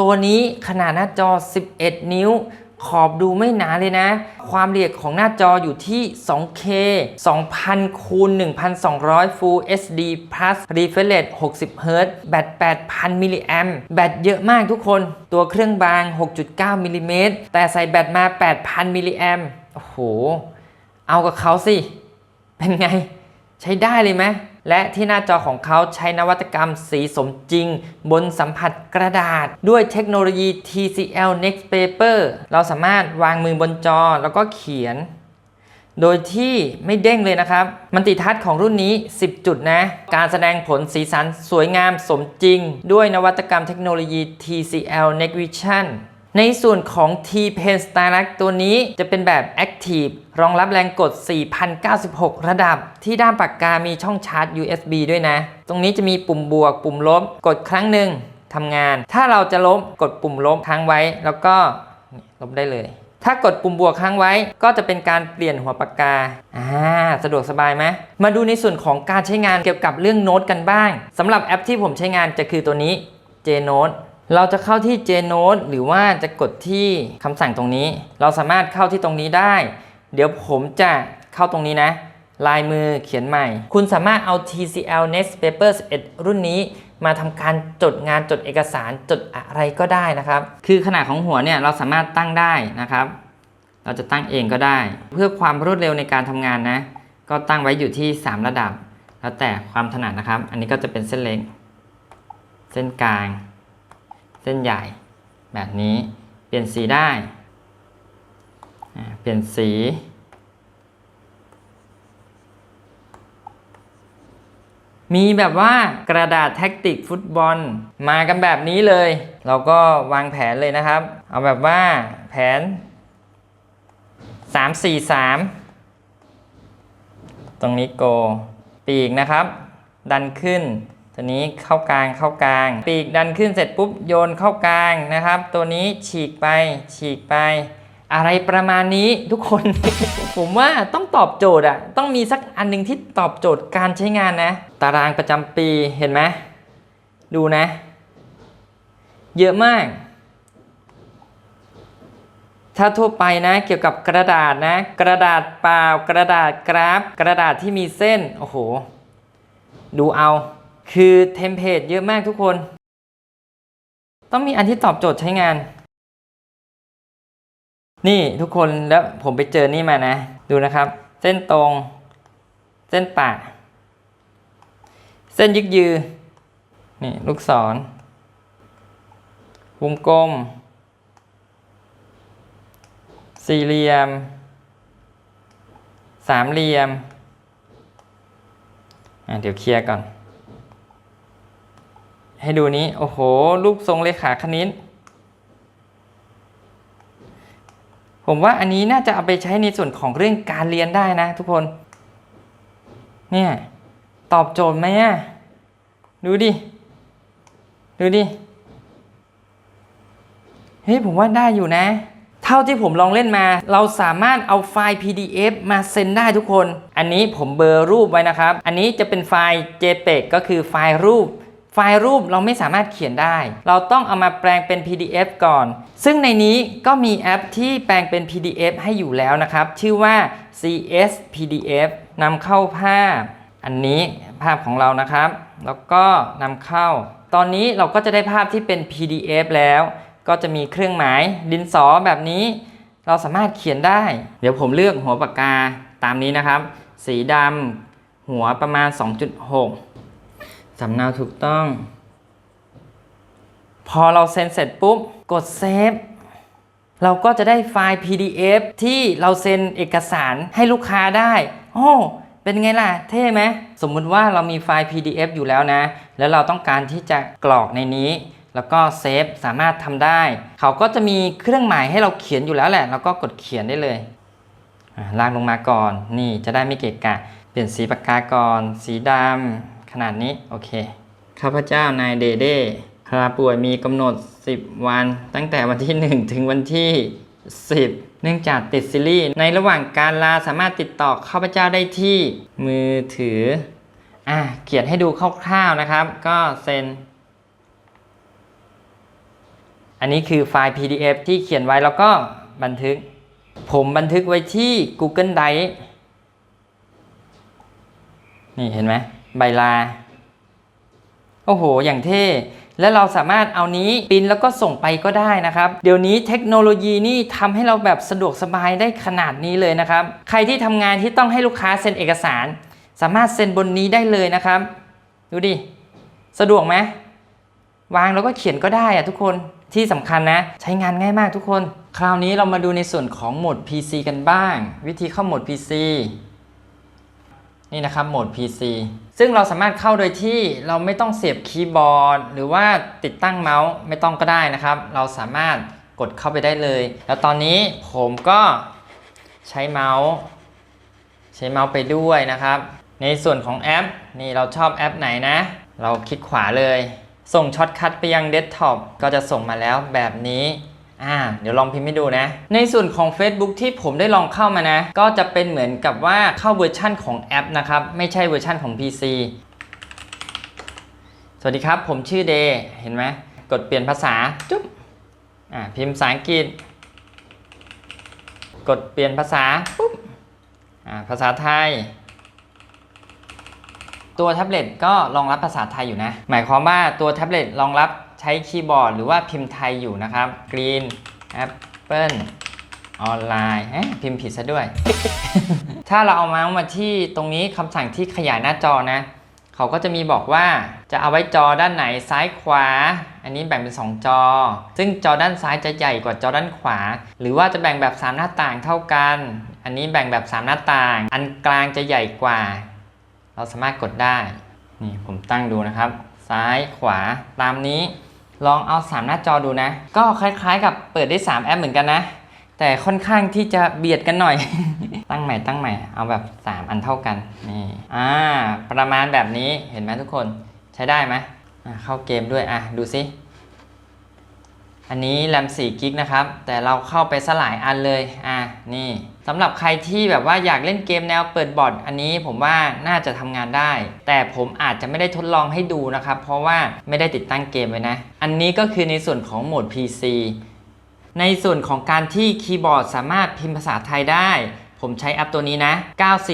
ตัวนี้ขนาดหน้าจอ 11 นิ้ว ขอบดูไม่หนาเลยนะ ความละเอียดของหน้าจออยู่ที่ 2K 2000คูณ1200 Full HD Plus Refresh Rate 60 Hz แบต 8,000 มิลลิแอมแบตเยอะมากทุกคน ตัวเครื่องบาง 6.9 มิลลิเมตร แต่ใส่แบตมา 8,000 มิลลิแอมโอ้โห เอากับเขาสิ เป็นไง ใช้ได้เลยไหม และที่หน้าจอของเขาใช้นวัตกรรมสีสมจริง บนสัมผัสกระดาษ ด้วยเทคโนโลยี TCL Next Paper เราสามารถวางมือบนจอแล้วก็เขียน โดยที่ไม่เด้งเลยนะครับ มันติทัศน์ของรุ่นนี้ 10 จุดนะ การแสดงผลสีสันสวยงามสมจริง ด้วยนวัตกรรมเทคโนโลยี TCL Next Vision ในส่วนของ T Pen Stylus ตัวนี้จะเป็นแบบ Active รองรับแรงกด 4096 ระดับ ที่ด้ามปากกามีช่องชาร์จ USB ด้วยนะ ตรงนี้จะมีปุ่มบวก ปุ่มลบ กดครั้งหนึ่งทำงาน ถ้าเราจะลบกดปุ่มลบค้างไว้ แล้วก็ลบได้เลย ถ้ากดปุ่มบวกค้างไว้ ก็จะเป็นการเปลี่ยนหัวปากกา อ่า สะดวกสบายไหม มาดูในส่วนของการใช้งานเกี่ยวกับเรื่องโน้ตกันบ้างสำหรับแอปที่ผมใช้งานจะคือตัวนี้ JNote เราจะเข้าที่ JNote หรือว่าจะกดที่คำสั่งตรงนี้ เราสามารถเข้าที่ตรงนี้ได้ เดี๋ยวผมจะเข้าตรงนี้นะ ลายมือเขียนใหม่ คุณสามารถเอา TCL Next Paper 11 รุ่นนี้ มาทำการจดงานจดเอกสารจดอะไรก็ได้นะครับ คือขนาดของหัวเนี่ยเราสามารถตั้งได้นะครับ เราจะตั้งเองก็ได้ เพื่อความรวดเร็วในการทำงานนะ ก็ตั้งไว้อยู่ที่ 3 ระดับ แล้วแต่ความถนัดนะครับ อันนี้ก็จะเป็นเส้นเล็ก เส้นกลาง เส้นใหญ่ แบบนี้เปลี่ยนสีได้เปลี่ยนสี มีแบบว่ากระดาษแท็กติกฟุตบอลมากันแบบนี้เลย เราก็วางแผนเลยนะครับ เอาแบบว่าแผน 3 4 3 ตรงนี้โก ปีกนะครับ ดันขึ้น ตัวนี้เข้ากลางเข้ากลาง ปีกดันขึ้นเสร็จปุ๊บโยนเข้ากลางนะครับ ตัวนี้ฉีกไปฉีกไป อะไรประมาณนี้ทุกคน ผมว่าต้องตอบโจทย์อะต้องมีสักอันหนึงที่ตอบโจทย์การใช้งานนะ ตารางประจำปีเห็นไหมดูนะ เยอะมาก ถ้าทั่วไปนะเกี่ยวกับกระดาษนะ กระดาษเปล่ากระดาษกราฟ กระดาษที่มีเส้น โอ้โห ดูเอา คือเทมเพลตเยอะมากทุกคน ต้องมีอันที่ตอบโจทย์ใช้งาน นี่ทุกคนแล้วผมไปเจอนี่มานะ ดูนะครับ เส้นตรง เส้นปะ เส้นยึกยือ นี่ลูกศร วงกลม สี่เหลี่ยม สามเหลี่ยม เดี๋ยวเคลียร์ก่อน ให้ดูนี้ โอ้โห รูปทรงเลขาคณิต ผมว่าอันนี้น่าจะเอาไปใช้ในส่วนของเรื่องการเรียนได้นะทุกคน เนี่ย ตอบโจทย์ไหมอะ ดูดิ ดูดิ เฮ้ย ผมว่าได้อยู่นะเท่าที่ผมลองเล่นมา เราสามารถเอาไฟล์ PDF มาเซ็นได้ทุกคน อันนี้ผมเบอร์รูปไว้นะครับ อันนี้จะเป็นไฟล์ JPEG ก็คือไฟล์รูป ไฟล์รูปเราไม่สามารถเขียนได้ เราต้องเอามาแปลงเป็น PDF ก่อน ซึ่งในนี้ก็มีแอปที่แปลงเป็น PDF ให้อยู่แล้วนะครับ ชื่อว่า CS PDF นำเข้าภาพ อันนี้ภาพของเรานะครับ แล้วก็นำเข้า ตอนนี้เราก็จะได้ภาพที่เป็น PDF แล้ว ก็จะมีเครื่องหมายดินสอแบบนี้ เราสามารถเขียนได้ เดี๋ยวผมเลือกหัวปากกาตามนี้นะครับ สีดำหัวประมาณ 2.6 สำเนาถูกต้อง พอเราเซ็นเสร็จปุ๊บ กดเซฟเราก็จะได้ไฟล์ PDF ที่เราเซ็นเอกสารให้ลูกค้าได้โอ้เป็นไงล่ะ เท่ไหม สมมุติว่าเรามีไฟล์ PDF อยู่แล้วนะ แล้วเราต้องการที่จะกรอกในนี้ แล้วก็เซฟสามารถทำได้ เขาก็จะมีเครื่องหมายให้เราเขียนอยู่แล้วแหละ แล้วก็กดเขียนได้เลยลากลงมาก่อน นี่จะได้ไม่เกะกะ เปลี่ยนสีปากกาก่อน สีดำ ขนาดนี้โอเค ข้าพเจ้านายเดเด้คราป่วยมีกำหนด 10 วัน ตั้งแต่วันที่ 1 ถึงวันที่ 10 เนื่องจากติดซีรีส์ ในระหว่างการลาสามารถติดต่อข้าพเจ้าได้ที่มือถือ อะเขียนให้ดูคร่าวๆนะครับ ก็เซ็น อันนี้คือไฟล์ PDF ที่เขียนไว้แล้วก็บันทึก ผมบันทึกไว้ที่ Google Drive นี่เห็นไหม ใบลา โอ้โห อย่างเท่ และเราสามารถเอานี้ปริ้นแล้วก็ส่งไปก็ได้นะครับ เดี๋ยวนี้เทคโนโลยีนี่ทำให้เราแบบสะดวกสบายได้ขนาดนี้เลยนะครับ ใครที่ทำงานที่ต้องให้ลูกค้าเซ็นเอกสาร สามารถเซ็นบนนี้ได้เลยนะครับ ดูดิ สะดวกไหมวางแล้วก็เขียนก็ได้อะทุกคนที่สำคัญนะ ใช้งานง่ายมากทุกคน คราวนี้เรามาดูในส่วนของโหมด PC กันบ้าง วิธีเข้าโหมด PC นี่นะครับโหมด PC ซึ่งเราสามารถเข้าโดยที่เราไม่ต้องเสียบคีย์บอร์ด หรือว่าติดตั้งเมาส์ไม่ต้องก็ได้นะครับ เราสามารถกดเข้าไปได้เลย แล้วตอนนี้ผมก็ใช้เมาส์ ใช้เมาส์ไปด้วยนะครับ ในส่วนของแอป นี่เราชอบแอปไหนนะ เราคลิกขวาเลย ส่งช็อตคัทไปยังเดสก์ท็อปก็จะส่งมาแล้วแบบนี้ อ่าเดี๋ยวลองพิมพ์ให้ดูนะ ในส่วนของ Facebook ที่ผมได้ลองเข้ามานะ ก็จะเป็นเหมือนกับว่าเข้าเวอร์ชั่นของแอปนะครับ ไม่ใช่เวอร์ชั่นของ PC สวัสดีครับ ผมชื่อเดย์เห็นไหมกดเปลี่ยนภาษาจุ๊บอ่าพิมพ์ภาษาอังกฤษ กดเปลี่ยนภาษาปุ๊บอ่าภาษาไทย ตัวแท็บเล็ตก็รองรับภาษาไทยอยู่นะ หมายความว่าตัวแท็บเล็ตรองรับ ใช้คีย์บอร์ดหรือว่าพิมพ์ไทยอยู่นะครับ Green Apple ออนไลน์พิมพ์ผิดซะด้วย ถ้าเราเอาเมาส์มาที่ตรงนี้คำสั่งที่ขยายหน้าจอนะ เขาก็จะมีบอกว่าจะเอาไว้จอด้านไหนซ้ายขวา อันนี้แบ่งเป็น 2 จอ ซึ่งจอด้านซ้ายจะใหญ่กว่าจอด้านขวา หรือว่าจะแบ่งแบบ 3 หน้าต่างเท่ากัน อันนี้แบ่งแบบ 3 หน้าต่าง อันกลางจะใหญ่กว่า เราสามารถกดได้ นี่ผมตั้งดูนะครับ ซ้ายขวาตามนี้ ลองเอา 3 หน้าจอดูนะ ก็คล้ายๆ กับเปิดได้ 3 แอปเหมือนกันนะ แต่ค่อนข้างที่จะเบียดกันหน่อย ตั้งใหม่ตั้งใหม่ เอาแบบ 3 อันเท่ากัน นี่ อ่า ประมาณแบบนี้ เห็นไหมทุกคน ใช้ได้ไหมเข้าเกมด้วย อะ ดูซิ อันนี้แรม4กิกนะครับ แต่เราเข้าไปสลายอันเลย อะ นี่สำหรับใครที่แบบว่าอยากเล่นเกมแนวเปิดบอร์ดอันนี้ผมว่าน่าจะทำงานได้ แต่ผมอาจจะไม่ได้ทดลองให้ดูนะครับ เพราะว่าไม่ได้ติดตั้งเกมไว้นะ อันนี้ก็คือในส่วนของโหมด PC ในส่วนของการที่คีย์บอร์ดสามารถพิมพ์ภาษาไทยได้ ผมใช้แอปตัวนี้นะ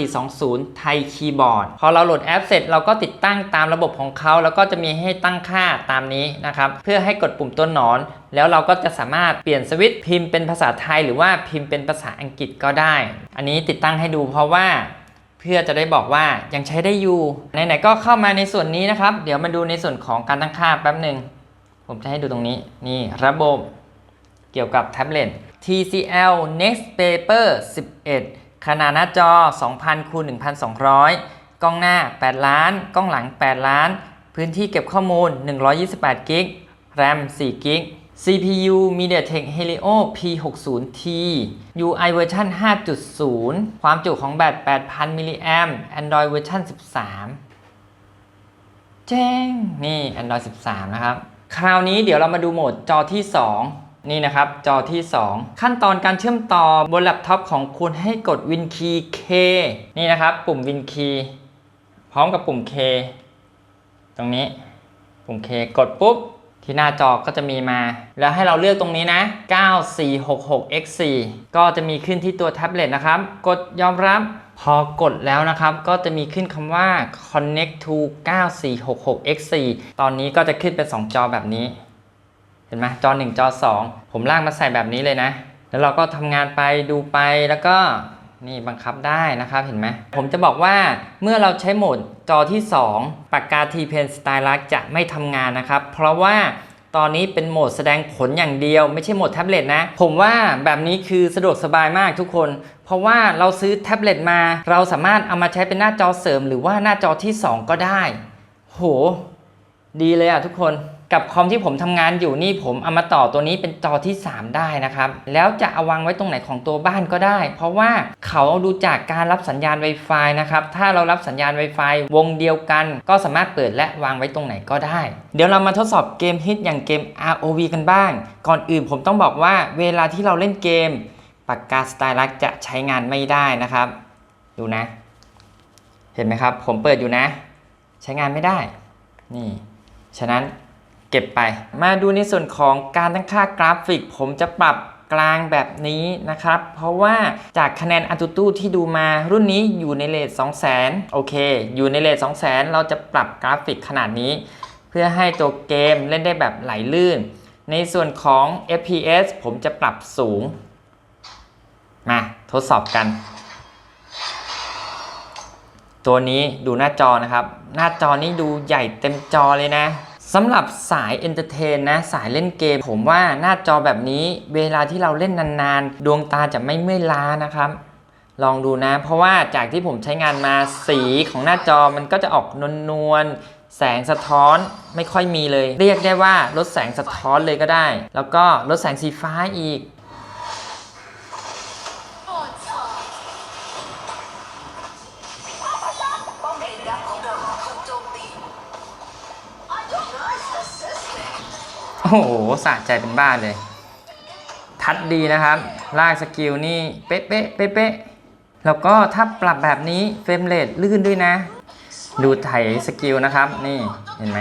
9420ไทยคีย์บอร์ดพอเราโหลดแอปเสร็จเราก็ติดตั้งตามระบบของเขา แล้วก็จะมีให้ตั้งค่าตามนี้นะครับ เพื่อให้กดปุ่มต้นหนอน แล้วเราก็จะสามารถเปลี่ยนสวิตช์พิมพ์เป็นภาษาไทย หรือว่าพิมพ์เป็นภาษาอังกฤษก็ได้ อันนี้ติดตั้งให้ดูเพราะว่าเพื่อจะได้บอกว่ายังใช้ได้อยู่ ไหนๆก็เข้ามาในส่วนนี้นะครับ เดี๋ยวมาดูในส่วนของการตั้งค่าแป๊บหนึ่ง ผมจะให้ดูตรงนี้ นี่ระบบ เกี่ยวกับแท็บเล็ต TCL Next Paper 11 ขนาดหน้าจอ 2,000คูณ1,200 กล้องหน้า 8 ล้าน กล้องหลัง 8 ล้าน พื้นที่เก็บข้อมูล 128 กิก RAM 4 กิก CPU MediaTek Helio P60T UI เวอร์ชัน5.0 ความจุของแบต 8,000 มิลลิแอม Android เวอร์ชัน13 แจ้ง นี่ Android 13 นะครับ คราวนี้เดี๋ยวเรามาดูโหมดจอที่ 2 นี่นะครับจอที่ 2 ขั้นตอนการเชื่อมต่อบนแล็ปท็อปของคุณให้กด Win Key K นี่นะครับ ปุ่ม Win Key พร้อมกับปุ่ม K ตรงนี้ ปุ่ม K กดปุ๊บ ที่หน้าจอก็จะมีมา แล้วให้เราเลือกตรงนี้นะ 9466x4 ก็จะมีขึ้นที่ตัวแท็บเล็ตนะครับ กดยอมรับพอกดแล้วนะครับ ก็จะมีขึ้นคำว่า connect to 9466x4 ตอนนี้ก็จะขึ้นเป็น 2 จอแบบนี้ เห็นไหมจอ 1 จอ 2 ผมลากมาใส่แบบนี้เลยนะ แล้วเราก็ทำงานไปดูไปแล้วก็นี่บังคับได้นะครับเห็นไหมผมจะบอกว่าเมื่อเราใช้โหมดจอที่ 2 ปากกา T Pen Stylus จะไม่ทำงานนะครับ เพราะว่าตอนนี้เป็นโหมดแสดงผลอย่างเดียว ไม่ใช่โหมดแท็บเล็ตนะ ผมว่าแบบนี้คือสะดวกสบายมากทุกคน เพราะว่าเราซื้อแท็บเล็ตมา เราสามารถเอามาใช้เป็นหน้าจอเสริม หรือว่าหน้าจอที่ 2 ก็ได้ โห ดีเลยอะทุกคน กับคอมที่ผมทำงานอยู่นี่ผมเอามาต่อตัวนี้เป็นจอที่ 3 ได้นะครับ แล้วจะเอาวางไว้ตรงไหนของตัวบ้านก็ได้ เพราะว่าเขาดูจากการรับสัญญาณ Wi-Fi นะครับ ถ้าเรารับสัญญาณ Wi-Fi วงเดียวกัน ก็สามารถเปิดและวางไว้ตรงไหนก็ได้ เดี๋ยวเรามาทดสอบเกมฮิตอย่างเกม ROV กันบ้าง ก่อนอื่นผมต้องบอกว่าเวลาที่เราเล่นเกมปากกาสไตลัสจะใช้งานไม่ได้นะครับ ดูนะ เห็นไหมครับ ผมเปิดอยู่นะ ใช้งานไม่ได้ นี่ ฉะนั้น เก็บไป มาดูในส่วนของการตั้งค่ากราฟิก ผมจะปรับกลางแบบนี้นะครับ เพราะว่าจากคะแนน AnTuTu ที่ดูมารุ่นนี้อยู่ในเลท200,000 โอเค อยู่ในเลท200,000 เราจะปรับกราฟิกขนาดนี้ เพื่อให้ตัวเกมเล่นได้แบบไหลลื่น ในส่วนของ FPS ผมจะปรับสูง มาทดสอบกัน ตัวนี้ดูหน้าจอนะครับ หน้าจอนี้ดูใหญ่เต็มจอเลยนะ สำหรับสายเอนเตอร์เทนนะสายเล่นเกม ผมว่าหน้าจอแบบนี้เวลาที่เราเล่นนานๆ ดวงตาจะไม่เมื่อยล้านะครับ ลองดูนะ เพราะว่าจากที่ผมใช้งานมาสีของหน้าจอมันก็จะออกนวลๆแสงสะท้อนไม่ค่อยมีเลย เรียกได้ว่าลดแสงสะท้อนเลยก็ได้ แล้วก็ลดแสงสีฟ้าอีก โอ้โหสะใจเป็นบ้าเลย ทัดดีนะครับ ลากสกิลนี่เป๊ะเป๊ะเป๊ะเป๊ะแล้วก็ถ้าปรับแบบนี้เฟรมเรทลื่นด้วยนะ ดูไถสกิลนะครับ นี่เห็นไหม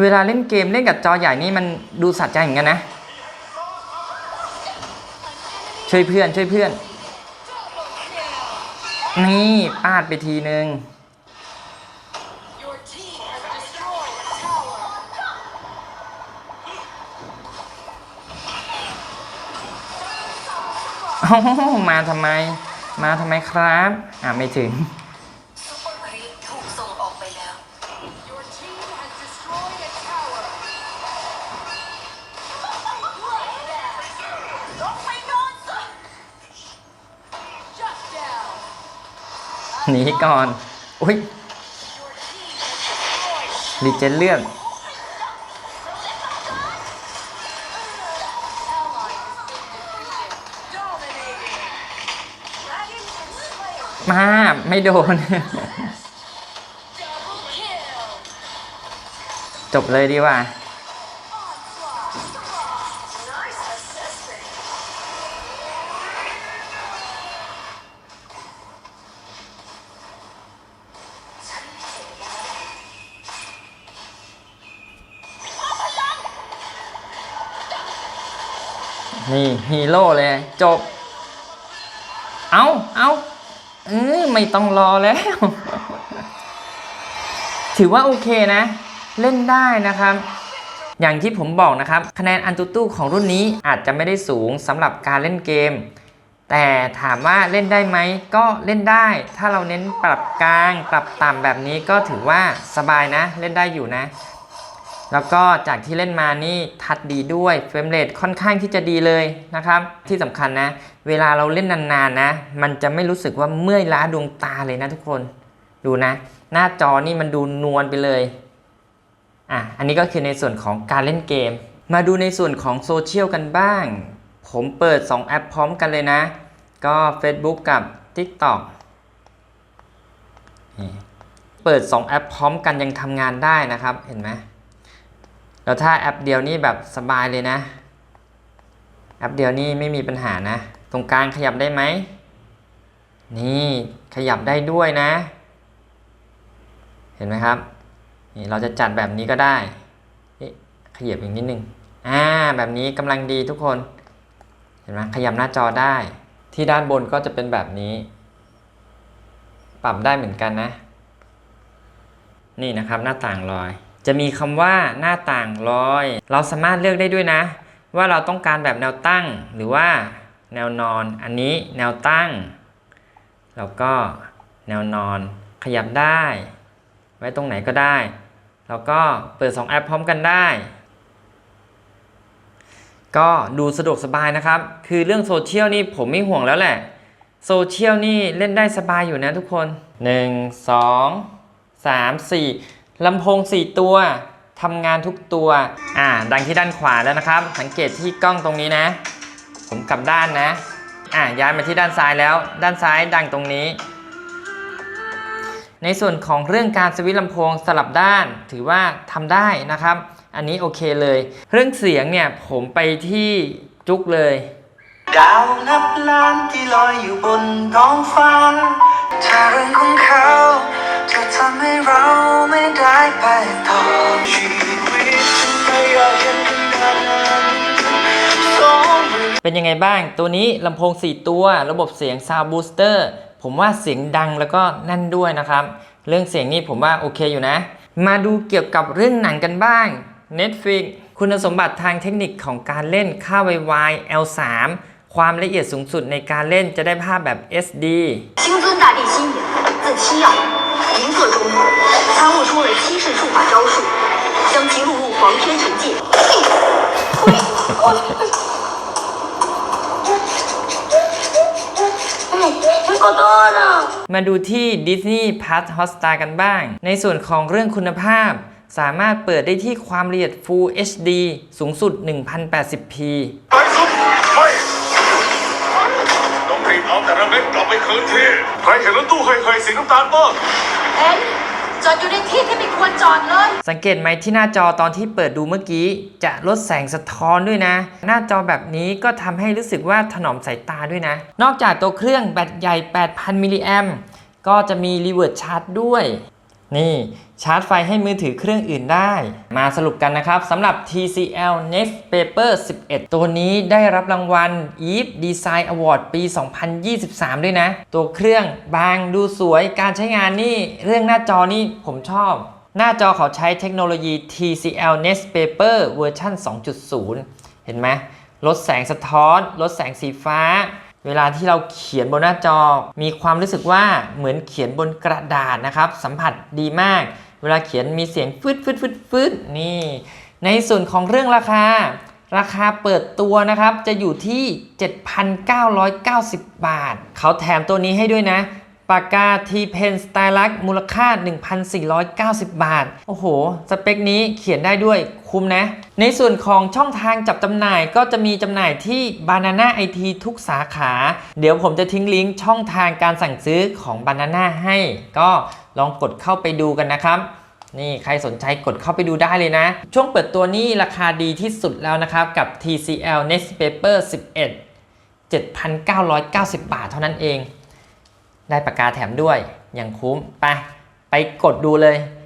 เวลาเล่นเกมเล่นกับจอใหญ่นี่มันดูสะใจเหมือนกันนะ ช่วยเพื่อนช่วยเพื่อน นี่ปาดไปทีนึง Your team has destroyed a tower เอ้ามาทำไม มาทำไมครับ อ่าไม่ถึงซุปเปอร์ครีปถูกส่งออกไปแล้ว Your team has destroyed a tower ลงไปนอนซะ Shut down หนีก่อน อุ้ย Your team has destroyed รีเจนเลือด ally มาไม่โดน จบเลยดีกว่า นี่ฮีโร่เลย จบ เอาเอา เออไม่ต้องรอแล้ว ถือว่าโอเคนะ เล่นได้นะครับ อย่างที่ผมบอกนะครับ คะแนนอันตุตู้ของรุ่นนี้อาจจะไม่ได้สูงสำหรับการเล่นเกม แต่ถามว่าเล่นได้ไหมก็เล่นได้ ถ้าเราเน้นปรับกลาง ปรับต่ำแบบนี้ก็ถือว่าสบายนะ เล่นได้อยู่นะ แล้วก็จากที่เล่นมานี่ทัดดีด้วยเฟรมเรทค่อนข้างที่จะดีเลยนะครับที่สำคัญนะ เวลาเราเล่นนานๆนะ มันจะไม่รู้สึกว่าเมื่อยล้าดวงตาเลยนะทุกคนดูนะ หน้าจอนี่มันดูนวลไปเลยอะอันนี้ก็คือในส่วนของการเล่นเกม มาดูในส่วนของโซเชียลกันบ้าง ผมเปิด 2 แอปพร้อมกันเลยนะ ก็ Facebook กับ TikTok เปิด 2 แอปพร้อมกันยังทำงานได้นะครับเห็นไหม แล้วถ้าแอปเดียวนี่แบบสบายเลยนะ แอปเดียวนี่ไม่มีปัญหานะ ตรงกลางขยับได้ไหม นี่ขยับได้ด้วยนะ เห็นไหมครับนี่เราจะจัดแบบนี้ก็ได้ ขยับอีกนิดนึง อ่า แบบนี้กำลังดีทุกคน เห็นไหมขยับหน้าจอได้ ที่ด้านบนก็จะเป็นแบบนี้ ปรับได้เหมือนกันนะ นี่นะครับหน้าต่างลอย จะมีคำว่าหน้าต่างลอย เราสามารถเลือกได้ด้วยนะ ว่าเราต้องการแบบแนวตั้ง หรือว่าแนวนอน อันนี้แนวตั้ง แล้วก็แนวนอนขยับได้ ไว้ตรงไหนก็ได้ แล้วก็เปิด 2 แอปพร้อมกันได้ ก็ดูสะดวกสบายนะครับ คือเรื่องโซเชียลนี่ผมไม่ห่วงแล้วแหละ โซเชียลนี่เล่นได้สบายอยู่นะทุกคน 1 2 3 4 ลำโพง 4 ตัวทำงานทุกตัว อ่า ดังที่ด้านขวาแล้วนะครับ สังเกตที่กล้องตรงนี้นะ ผมกลับด้านนะ อ่า ย้ายมาที่ด้านซ้ายแล้ว ด้านซ้ายดังตรงนี้ ในส่วนของเรื่องการสวิตช์ลำโพงสลับด้าน ถือว่าทำได้นะครับ อันนี้โอเคเลย เรื่องเสียงเนี่ยผมไปที่จุกเลย ดาวนับล้านที่ลอยอยู่บนท้องฟ้าถ้าเรื่องของเขา จะทำให้เราไม่ได้ไปต่อชีวิตฉันไม่อยากเห็นขนาดนั้นสองมือ เป็นยังไงบ้าง ตัวนี้ลำโพง 4 ตัว ระบบเสียง Sound Booster ผมว่าเสียงดังแล้วก็แน่นด้วยนะครับ เรื่องเสียงนี่ผมว่าโอเคอยู่นะ มาดูเกี่ยวกับเรื่องหนังกันบ้าง Netflix คุณสมบัติทางเทคนิคของการเล่นค่า YY L3 ความละเอียดสูงสุดในการเล่นจะได้ภาพแบบ SD 星尊大帝心也，字七曜， 银座中参悟出了七式术法招数，将其录入黄天神界。好多呢。 มาดูที่ Disney Plus Hotstar กันบ้าง ในส่วนของเรื่องคุณภาพ สามารถเปิดได้ที่ความละเอียด Full HD สูงสุด 1080p ไปสุดไม่ต้องรีบเอาแต่ละเม็ดกลับไปคืนที่ ใค รเห็นรถตู้เฮยๆสีน้ำตาลบ้างเอ็นจอดอยู่ในที่ที่ไม่ควรจอดเลย สังเกตไหมที่หน้าจอตอนที่เปิดดูเมื่อกี้ จะลดแสงสะท้อนด้วยนะ หน้าจอแบบนี้ก็ทำให้รู้สึกว่าถนอมสายตาด้วยนะ นอกจากตัวเครื่องแบตใหญ่ 8,000 มิลลิแอมก็จะมีรีเวิร์ชาร์จด้วย นี่ชาร์จไฟให้มือถือเครื่องอื่นได้ มาสรุปกันนะครับสำหรับ TCL Next Paper 11 ตัวนี้ได้รับรางวัล EVE Design Award ปี 2023 ด้วยนะ ตัวเครื่องบางดูสวยการใช้งานนี่ เรื่องหน้าจอนี่ผมชอบ หน้าจอเขาใช้เทคโนโลยี TCL Next Paper เวอร์ชัน2.0 เห็นไหมลดแสงสะท้อน ลดแสงสีฟ้า เวลาที่เราเขียนบนหน้าจอ มีความรู้สึกว่าเหมือนเขียนบนกระดาษนะครับ สัมผัสดีมาก เวลาเขียนมีเสียงฟืดฟืดฟืดฟืดนี่ ในส่วนของเรื่องราคา ราคาเปิดตัวนะครับ จะอยู่ที่ 7,990 บาท เขาแถมตัวนี้ให้ด้วยนะ ปากกา T Pen Stylus มูลค่า 1,490 บาท โอ้โห สเปคนี้เขียนได้ด้วยคุ้มนะ ในส่วนของช่องทางจับจำหน่ายก็จะมีจำหน่ายที่ Banana IT ทุกสาขา เดี๋ยวผมจะทิ้งลิงก์ช่องทางการสั่งซื้อของ Banana ให้ ก็ลองกดเข้าไปดูกันนะครับนี่ใครสนใจกดเข้าไปดูได้เลยนะ ช่วงเปิดตัวนี้ราคาดีที่สุดแล้วนะครับ กับ TCL Next Paper 11 7,990 บาทเท่านั้นเอง ได้ปากกาแถมด้วยอย่างคุ้มไปไปกดดูเลย